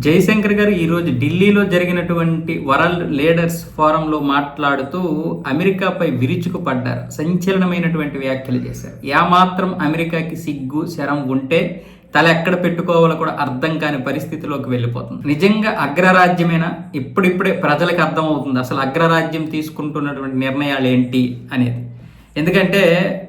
జయశంకర్ గారు ఈరోజు ఢిల్లీలో జరిగినటువంటి వరల్డ్ లీడర్స్ ఫోరంలో మాట్లాడుతూ అమెరికాపై విరుచుకు పడ్డారు సంచలనమైనటువంటి వ్యాఖ్యలు చేశారు. ఏమాత్రం అమెరికాకి సిగ్గు శరం ఉంటే తల ఎక్కడ పెట్టుకోవాలో కూడా అర్థం కాని పరిస్థితిలోకి వెళ్ళిపోతుంది. నిజంగా అగ్రరాజ్యమేనా? ఇప్పుడిప్పుడే ప్రజలకు అర్థమవుతుంది అసలు అగ్రరాజ్యం తీసుకుంటున్నటువంటి నిర్ణయాలు ఏంటి అనేది. ఎందుకంటే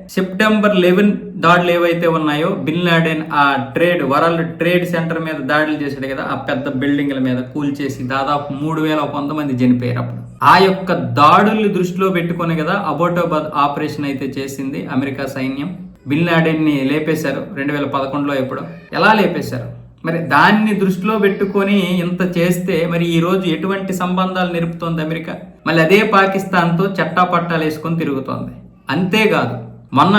సెప్టెంబర్ లెవెన్ దాడులు ఏవైతే ఉన్నాయో బిన్ లాడెన్ ఆ ట్రేడ్ వరల్డ్ ట్రేడ్ సెంటర్ మీద దాడులు చేశాడు కదా ఆ పెద్ద బిల్డింగ్ల మీద కూల్చేసి దాదాపు మూడు వేల మంది చనిపోయారు అప్పుడు. ఆ యొక్క దాడుల్ని దృష్టిలో పెట్టుకుని కదా అబోటాబాద్ ఆపరేషన్ అయితే చేసింది అమెరికా సైన్యం. బిన్ లాడెన్ని లేపేశారు రెండు వేల పదకొండులో ఎప్పుడో. ఎలా లేపేశారు? మరి దాన్ని దృష్టిలో పెట్టుకొని ఇంత చేస్తే మరి ఈ రోజు ఎటువంటి సంబంధాలు నిలుపుతోంది అమెరికా? మళ్ళీ అదే పాకిస్తాన్తో చట్టాపట్టాలు వేసుకొని తిరుగుతోంది. అంతేకాదు మొన్న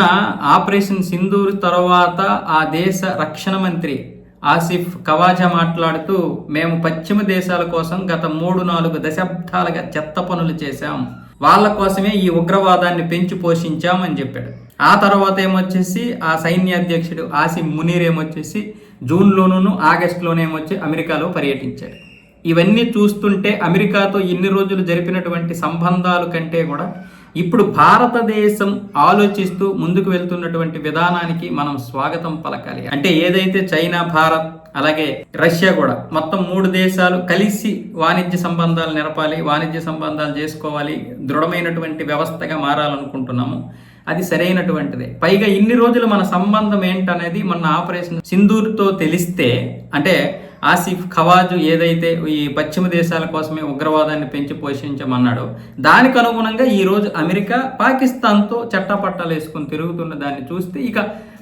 ఆపరేషన్ సింధూర్ తర్వాత ఆ దేశ రక్షణ మంత్రి ఆసిఫ్ కవాజా మాట్లాడుతూ మేము పశ్చిమ దేశాల కోసం గత మూడు నాలుగు దశాబ్దాలుగా చెత్త పనులు చేశాం. వాళ్ళ కోసమే ఈ ఉగ్రవాదాన్ని పెంచి పోషించామని చెప్పాడు. ఆ తర్వాత ఏమొచ్చేసి ఆ సైన్యాధ్యక్షుడు ఆసిఫ్ మునీర్ ఏమొచ్చేసి జూన్లోనూ ఆగస్టులోనేమొచ్చి అమెరికాలో పర్యటించాడు. ఇవన్నీ చూస్తుంటే అమెరికాతో ఇన్ని రోజులు జరిపినటువంటి సంబంధాలు కంటే కూడా ఇప్పుడు భారతదేశం ఆలోచిస్తూ ముందుకు వెళ్తున్నటువంటి విధానానికి మనం స్వాగతం పలకాలి. అంటే ఏదైతే చైనా భారత్ అలాగే రష్యా కూడా మొత్తం మూడు దేశాలు కలిసి వాణిజ్య సంబంధాలు నెరపాలి వాణిజ్య సంబంధాలు చేసుకోవాలి దృఢమైనటువంటి వ్యవస్థగా మారాలనుకుంటున్నాము. అది సరైనటువంటిదే. పైగా ఇన్ని రోజులు మన సంబంధం ఏంటనేది మన ఆపరేషన్ సింధూర్తో తెలిస్తే అంటే ఆసిఫ్ ఖవాజు ఏదైతే ఈ పశ్చిమ దేశాల కోసమే ఉగ్రవాదాన్ని పెంచి పోషించమన్నాడో దానికి అనుగుణంగా ఈరోజు అమెరికా పాకిస్తాన్తో చట్టపట్టాలు వేసుకొని తిరుగుతున్న దాన్ని చూస్తే ఇక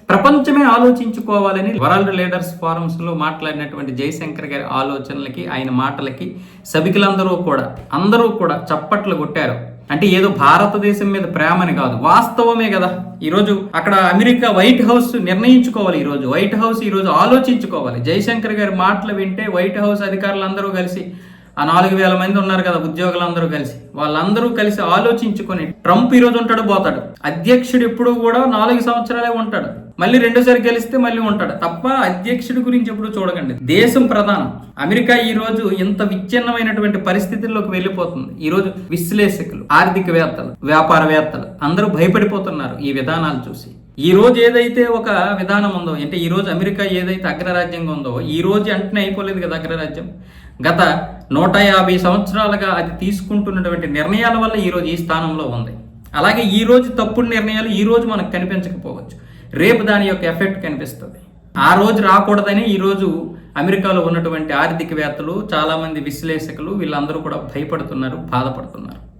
ప్రపంచమే ఆలోచించుకోవాలని వరల్డ్ లీడర్స్ ఫారమ్స్లో మాట్లాడినటువంటి జయశంకర్ గారి ఆలోచనలకి ఆయన మాటలకి సభికులందరూ కూడా అందరూ కూడా చప్పట్లు కొట్టారు. అంటే ఏదో భారతదేశం మీద ప్రేమని కాదు వాస్తవమే కదా. ఈరోజు అక్కడ అమెరికా వైట్ హౌస్ నిర్ణయించుకోవాలి ఈరోజు. వైట్ హౌస్ ఈరోజు ఆలోచించుకోవాలి. జయశంకర్ గారి మాటలు వింటే వైట్ హౌస్ అధికారులందరూ కలిసి ఆ నాలుగు వేల మంది ఉన్నారు కదా ఉద్యోగులందరూ కలిసి. వాళ్ళందరూ కలిసి ఆలోచించుకొని ట్రంప్ ఈరోజు ఉంటాడు పోతాడు. అధ్యక్షుడు ఎప్పుడు కూడా నాలుగు సంవత్సరాలే ఉంటాడు. మళ్ళీ రెండోసారి గెలిస్తే మళ్ళీ ఉంటాడు. తప్ప అధ్యక్షుడి గురించి ఎప్పుడు చూడకండి. దేశం ప్రధానం. అమెరికా ఈ రోజు ఇంత విచ్ఛిన్నమైనటువంటి పరిస్థితుల్లోకి వెళ్ళిపోతుంది. ఈ రోజు విశ్లేషకులు ఆర్థికవేత్తలు వ్యాపారవేత్తలు అందరూ భయపడిపోతున్నారు ఈ విధానాలు చూసి. ఈ రోజు ఏదైతే ఒక విధానం ఉందో అంటే ఈరోజు అమెరికా ఏదైతే అగ్రరాజ్యంగా ఉందో ఈ రోజు అంటనే అయిపోలేదు కదా అగ్రరాజ్యం? గత నూట యాభై సంవత్సరాలుగా అది తీసుకుంటున్నటువంటి నిర్ణయాల వల్ల ఈరోజు ఈ స్థానంలో ఉంది. అలాగే ఈ రోజు తప్పుడు నిర్ణయాలు ఈ రోజు మనకు కనిపించకపోవచ్చు. రేపు దాని యొక్క ఎఫెక్ట్ కనిపిస్తుంది. ఆ రోజు రాకూడదని ఈరోజు అమెరికాలో ఉన్నటువంటి ఆర్థికవేత్తలు చాలామంది విశ్లేషకులు వీళ్ళందరూ కూడా భయపడుతున్నారు బాధపడుతున్నారు.